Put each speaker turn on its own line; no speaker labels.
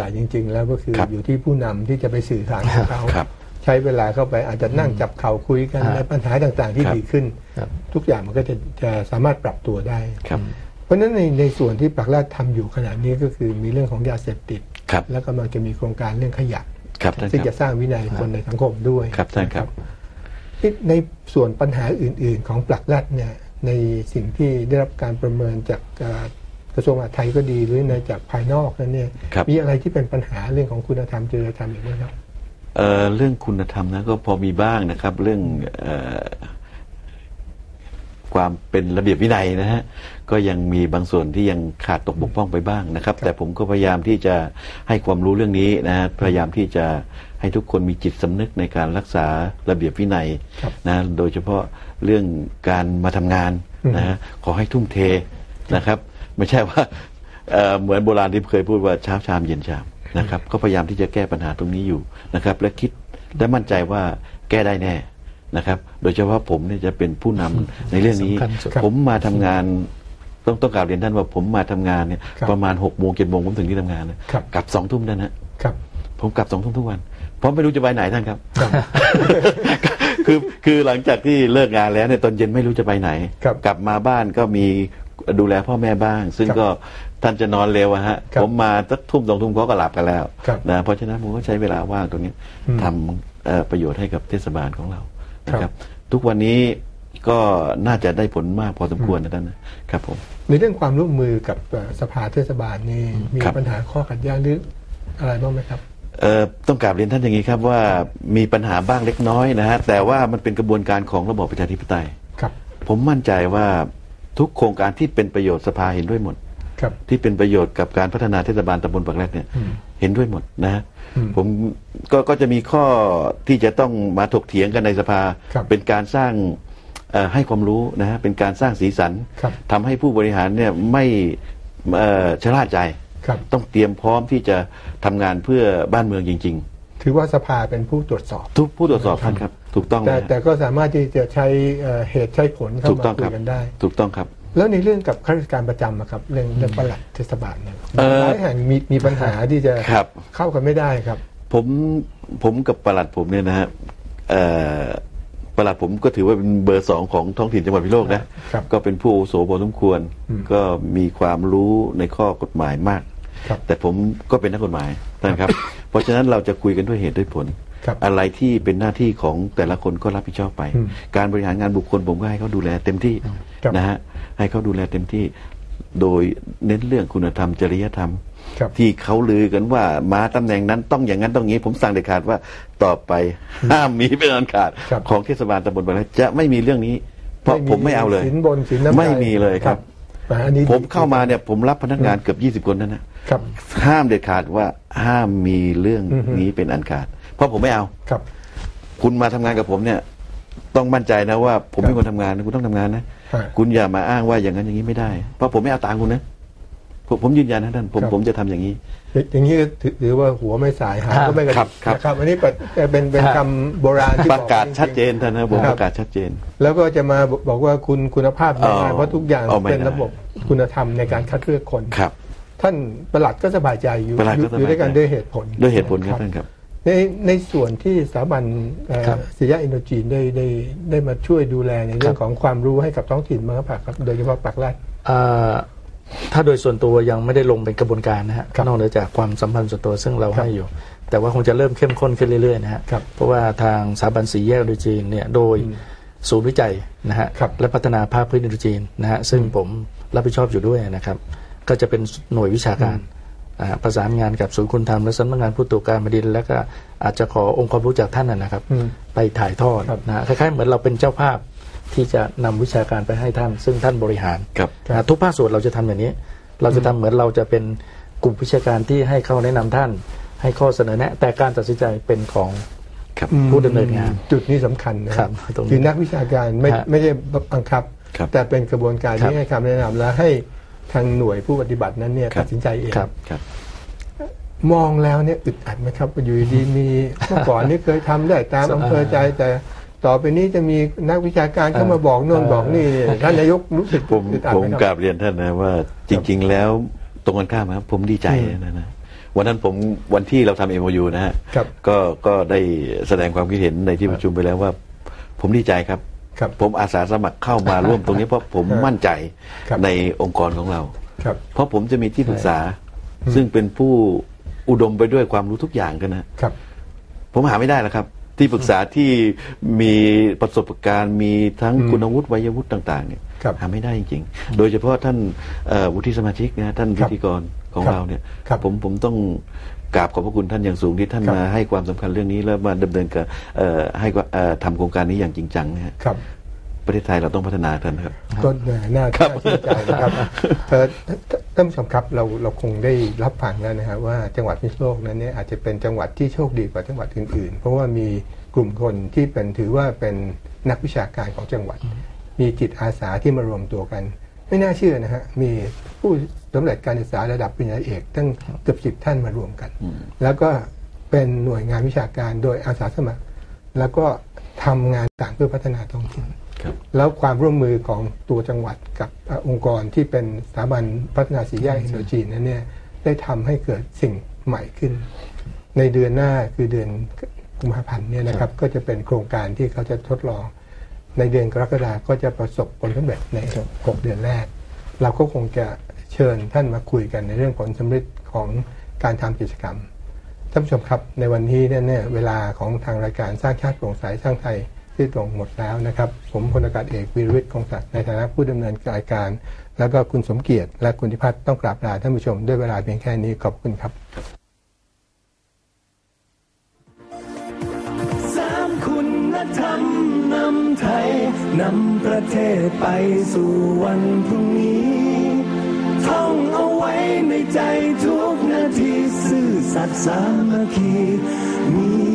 แต่จริง ๆ แล้วก็คือ
ครับ
อยู่ที่ผู้นำที่จะไปสื่อสารกับเขา
ครับ
ใช้เวลาเข้าไปอาจจะนั่งจับเข่าคุยกัน
ครับ
ในปัญหาต่างๆ ที่
ครับ
ดีขึ้น
ครับ
ทุกอย่างมันก็จะจะสามารถปรับตัวได้
ครับ
เพราะฉะนั้นในในส่วนที่ปักราชทำอยู่ขณะนี้ก็คือมีเรื่องของยาเสพติด
ครับ
แล้วกำลังจะมีโครงการเรื่องขยะ
ครับท่าน
ซึ่ง
ครั
จะ
บ
สร้างวินัยคนในสังคมด้วย
ครับท่านครับ
ที่ในส่วนปัญหาอื่น ๆ ของปลักรัฐเนี่ยในสิ่งที่ได้รับการประเมินจากเอ่อก ระทรวงมหาดไทยก็ดีหรือในจากภายนอกนั้นเนี่ย
ครับ
มีอะไรที่เป็นปัญหาเรื่องของคุณธรรมจริยธรรมอีกไหมครับ
เอ่อเรื่องคุณธรรมนะก็พอมีบ้างนะครับ เรื่องเอ่อความเป็นระเบียบวินัยนะฮะก็ยังมีบางส่วนที่ยังขาดตกบกพร่องไปบ้างนะครับ แต่ผมก็พยายามที่จะให้ความรู้เรื่องนี้นะฮะพยายามที่จะให้ทุกคนมีจิตสำนึกในการรักษาระเบียบวินัย
ครับ
นะโดยเฉพาะเรื่องการมาทำงานนะฮะขอให้ทุ่มเทนะครับ ไม่ใช่ว่าเอ่อเหมือนโบราณที่เคยพูดว่าเช้าชามเย็นชามนะครับก็พยายามที่จะแก้ปัญหาตรงนี้อยู่นะครับ และคิดและมั่นใจว่าแก้ได้แน่นะครับ โดยเฉพาะผมเนี่ยจะเป็นผู้นำในเรื่องนี้
สำคัญสุด
ผมมาทำงานต้องต้องกล่าวเรียนท่านว่าผมมาทำงานเนี่ย
ครับ
ประมาณหกโมงเจ็ดโมงผมถึงที่ทำงานนะครับกลับสองทุ่มนั่นนะครับ ผมกลับสองทุ่มทุกวันเพราะไม่รู้จะไปไหนท่านครับ คือคือหลังจากที่เลิกงานแล้วเนี่ยตอนเย็นไม่รู้จะไปไหน
ครับ
กลับมาบ้านก็มี ดูแลพ่อแม่บ้าง ซึ่ง
ครับ
ก็ท่านจะนอนเร็วอะฮะ
ครับ
ผมมาสักทุ่มสองทุ่มเขาก็หลับกันแล้ว
ครับ
นะเพราะฉะนั้นผมก็ใช้เวลาว่างตรงนี้
อืม
ทำเอ่อประโยชน์ให้กับเทศบาลของเรานะค
ครั
รับ
บ
ทุกวันนี้ก็น่าจะได้ผลมากพอสมควรนะท่านนะครับผม
ในเรื่องความร่วมมือกับเอ่อสภาเทศบาลนี่มี
ครับ
ปัญหาข้อขัดแย้งหรืออะไรบ้างไหมครับ
เอ่อต้องกราบเรียนท่านอย่างนี้ครับว่ามีปัญหาบ้างเล็กน้อยนะฮะแต่ว่ามันเป็นกระบวนการของระบอบประชาธิปไตย
ครับ
ผมมั่นใจว่า ทุกโครงการที่เป็นประโยชน์สภาเห็นด้วยหมด
ครับ
ที่เป็นประโยชน์กับการพัฒนาเทศบาลตำบลปากแรกเนี่ย
อืม
เห็นด้วยหมดนะฮะ
อืม
ผมก็ก็จะมีข้อที่จะต้องมาถกเถียงกันในสภา
ครับ
เป็นการสร้างเอ่อให้ความรู้นะฮะเป็นการสร้างสีสัน
ครับ
ทำให้ผู้บริหารเนี่ยไม่เอ่อชะล่าใจ
ครับ
ต้องเตรียมพร้อมที่จะทำงานเพื่อบ้านเมืองจริง
ถือว่าสภาเป็นผู้ตรวจสอบ
ๆทุกผู้ตรวจสอบท่านครับถูกต้อง
แต่
นะฮะ
แต่ก็สามารถที่จะใช้เอ่อเหตุใช้ผลเข้า
ถูก
มา
ต้อง
คุ
ครั
ย
บ
กันได้
ถูกต้องครับ
แล้วในเรื่องกับข้าราชการประจำอะครับเรื่องเรื่องปลัดเทศบาลเนี่ย
เอ่อ
หลายแห่งมีมีปัญหาที่จะ
ครับ
เข้ากันไม่ได้ครับ
ผมผมกับประหลัดผมเนี่ยนะฮะเอ่อประหลัดผมก็ถือว่าเป็นเบอร์สองของท้องถิ่นจังหวัดพิษณุโลกนะครับก็เป็นผู้อาวุโสพอสมควร
อืม
ก็มีความรู้ในข้อกฎหมายมาก
ครับ
แต่ผมก็เป็นนักกฎหมายนะครับ เพราะฉะนั้นเราจะคุยกันด้วยเหตุด้วยผล
ครับ
อะไรที่เป็นหน้าที่ของแต่ละคนก็รับผิดชอบไป
อืม
การบริหารงานบุคคลผมก็ให้เขาดูแลเต็มที่
ครับ
นะฮะให้เขาดูแลเต็มที่ โดยเน้นเรื่องคุณธรรมจริยธรรม
ครับ
ที่เขาลือกันว่ามาตำแหน่งนั้นต้องอย่างนั้นต้องอย่างนี้ ผมสั่งเด็ดขาดว่าต่อไปห้ามมีเป็นอันขาด
ครับ
ของเทศบาลตำบลบางแรกจะไม่มีเรื่องนี้ เพราะผมไม่เอาเลย
สินบนสินน้ำใจ
ไม่มีเลยครับ
อ่าอันนี้
ผมเข้ามาเนี่ยผมรับพนักงานเกือบ 20 คนนั่นนะครับ ห้ามเด็ดขาดว่าห้ามมีเรื่อง
อือฮึ
นี้เป็นอันขาด เพราะผมไม่เอา
ครับ
คุณมาทำงานกับผมเนี่ย ต้องมั่นใจนะว่า ผม
ครับ
เป็นคนทำงานนะคุณต้องทำงานนะ
ฮะ
คุณอย่ามาอ้างว่าอย่างนั้นอย่างนี้ไม่ได้ เพราะผมไม่เอาตังค์คุณนะ ผมผมยืนยันนะท่านผม
ครับ
ผมจะทำอย่างนี้
อย่างนี้ก็ถือว่าหัวไม่สายหางก็ไม่กระ
ครั
ดิ
บ
ก
ครับ
นะครับ อันนี้เป็นเป็นเป็น
ครับ
คำโบราณที่
ประกาศ
บอก
ชัดเจนท่านนะผม
ครับ
ประกาศชัดเจน
แล้วก็จะมาบอกว่าคุณคุณภาพไม่ได้
เอา
เพราะทุกอย่าง
เอาไม่
เป็น
ได้
ระบบคุณธรรมในการคัดเลือกคน
ครับ
ท่านประหลัดก็สบายใจอยู่
ประหลัด
อยู่
ก็สบาย
อยู่ด้วยกัน
ใจ
ด้วยเหตุผล
ด้วยเหตุผลครับ
นะ
ท่านครับ
ในในส่วนที่สถาบันเอ่อ
ครับ
ศิริยะอินโดจีนได้ได้ได้มาช่วยดูแลในเรื่อง
ครับ
ของความรู้ให้กับท้องถิ่นมางครับ โดยเฉพาะปากลาด
อ่า ถ้าโดยส่วนตัวยังไม่ได้ลงเป็นกระบวนการนะฮะ
ครับ
นอกเหนือจากความสัมพันธ์ส่วนตัวซึ่งเรา
ครับ
ให้อยู่ แต่ว่าคงจะเริ่มเข้มข้นขึ้นเรื่อยๆนะฮะ
ครับ
เพราะว่าทางสถาบันสีแยกอินโดจีนเนี่ยโดย
อืม
ศูนย์วิจัยนะฮะ
ครับ
และพัฒนาภาคพื้นอินโดจีนนะฮะซึ่งผมรับผิดชอบอยู่ด้วยนะครับ ก็จะเป็นหน่วยวิชาการอ่าประสานงานกับศูนย์คุณธรรมและสำนักงานผู้ตรวจการแผ่นดิน แล้วก็อาจจะขอองค์ความรู้จากท่านนะนะครับ
อืม
ไปถ่ายทอด
ครับ
นะฮะคล้ายๆเหมือนเราเป็นเจ้าภาพ ที่จะนำวิชาการไปให้ท่าน ซึ่งท่านบริหาร
ครับ
นะทุกภาคส่วนเราจะทำอย่างนี้ เราจะทำเหมือนเราจะเป็นกลุ่มวิชาการที่ให้เข้าแนะนำท่าน ให้ข้อเสนอแนะ แต่การตัดสินใจเป็นของ
ครับ
ผู้ดำเนินงาน
จุดนี้สำคัญนะครับ
ตรงนี้
คือนักวิชาการไม่
ฮะ
ไม่ได้บังคับ
ครับ
แต่เป็นกระบวนการ
ครับ
ที่ให้คำแนะนำและให้ทางหน่วยผู้ปฏิบัตินั้นเนี่ย
ครับ
ตัดสินใจเอง
ครับ
ครับ
มองแล้วเนี่ยอึดอัดไหมครับอยู่ดีๆมีเมื่อก่อนนี่เคยทำได้ตามอำเภอใจแต่ ต่อไปนี้จะมีนักวิชาการเข้ามาบอกโน่น
เออ
บอกนี่ท่านนายกรู้สึก
ผม
อึดอัด
ผม
ไหม
ก
ค
รา
รับบ
เรียนท่านนะว่าจริง ๆ แล้วตรงกันข้ามครับผมดีใจนะนะวันนั้นผมวันที่เราทำเอ็มยูนะฮะ
ครับ
ก็ก็ได้แสดงความคิดเห็นในที่ประชุมไปแล้วว่า ผมดีใจครับ
ครับ
ผมอาสาสมัครเข้ามาร่วมตรงนี้เพราะผมมั่นใจ
ครับ
ในองค์กรของเรา
ครับ
เพราะผมจะมีที่ปรึกษา ซึ่งเป็นผู้อุดมไปด้วยความรู้ทุกอย่างกันนะ
ครับ
ผมหาไม่ได้แล้วครับ ที่ปรึกษาที่มีประสบการณ์มีทั้ง
อืม
คุณวุฒิวัยวุฒิต่างๆเนี่ย
ครับ
หาไม่ได้จริงๆ โดยเฉพาะท่านเอ่อวุฒิสมาชิกนะท่าน
ครั
พิ
บ
ธีกรของ
ครับ
เราเนี่ย
ครับ
ผมผมต้องกราบขอบพระคุณท่านอย่างสูงที่ท่าน
ครับ
มาให้ความสำคัญเรื่องนี้แล้วมาดำเนินกับเอ่อให้ความเอ่อทำโครงการนี้อย่างจริงจังนะฮะ
ครับ
ประเทศไทยเราต้องพัฒนาท่านครับ
ก็น่าน่าน่าชื่นใจนะครับเอ่อท่านผู้ชมครับเราเราคงได้รับฟังแล้วนะครับว่าจังหวัดพิษณุโลกนั้นเนี่ยอาจจะเป็นจังหวัดที่โชคดีกว่าจังหวัดอื่นๆ เพราะว่ามีกลุ่มคนที่เป็นถือว่าเป็นนักวิชาการของจังหวัด มีจิตอาสาที่มารวมตัวกัน ไม่น่าเชื่อนะฮะมีผู้สำเร็จการศึกษาระดับปริญญาเอกตั้งเกือบสิบท่านมารวมกัน แล้วก็เป็นหน่วยงานวิชาการโดยอาสาสมัคร แล้วก็ทำงานต่างเพื่อพัฒนาท้องถิ่น แล้วความร่วมมือของตัวจังหวัดกับอองค์กรที่เป็นสถาบันพัฒนาสีแยกอินโดจีนนั้นเนี่ยได้ทำให้เกิดสิ่งใหม่ขึ้น ในเดือนหน้าคือเดือนกุมภาพันธ์เนี่ยนะครับก็จะเป็นโครงการที่เขาจะทดลอง ในเดือนกรกฎาก็จะประสบผลสำเร็จใน 6 เดือนแรก เราก็คงจะเชิญท่านมาคุยกันในเรื่องผลสำเร็จของการทำกิจกรรมท่านผู้ชมครับในวันนี้เนี่ยเนี่ยเวลาของทางรายการสร้างชาติโปร่งใสสร้างไทย ที่ตรงหมดแล้วนะครับ ผมพลอากาศเอกวีรวิทย์คงศักดิ์ในฐานะผู้ดำเนินรายการ แล้วก็คุณสมเกียรติและคุณธิพัฒน์ต้องกราบลาท่านผู้ชมด้วยเวลาเพียงแค่นี้ขอบคุณครับ
สามคุณธรรมนำไทยนำประเทศไปสู่วันพรุ่งนี้ท่องเอาไว้ในใจทุกนาที ซื่อสัตย์สามัคคีมี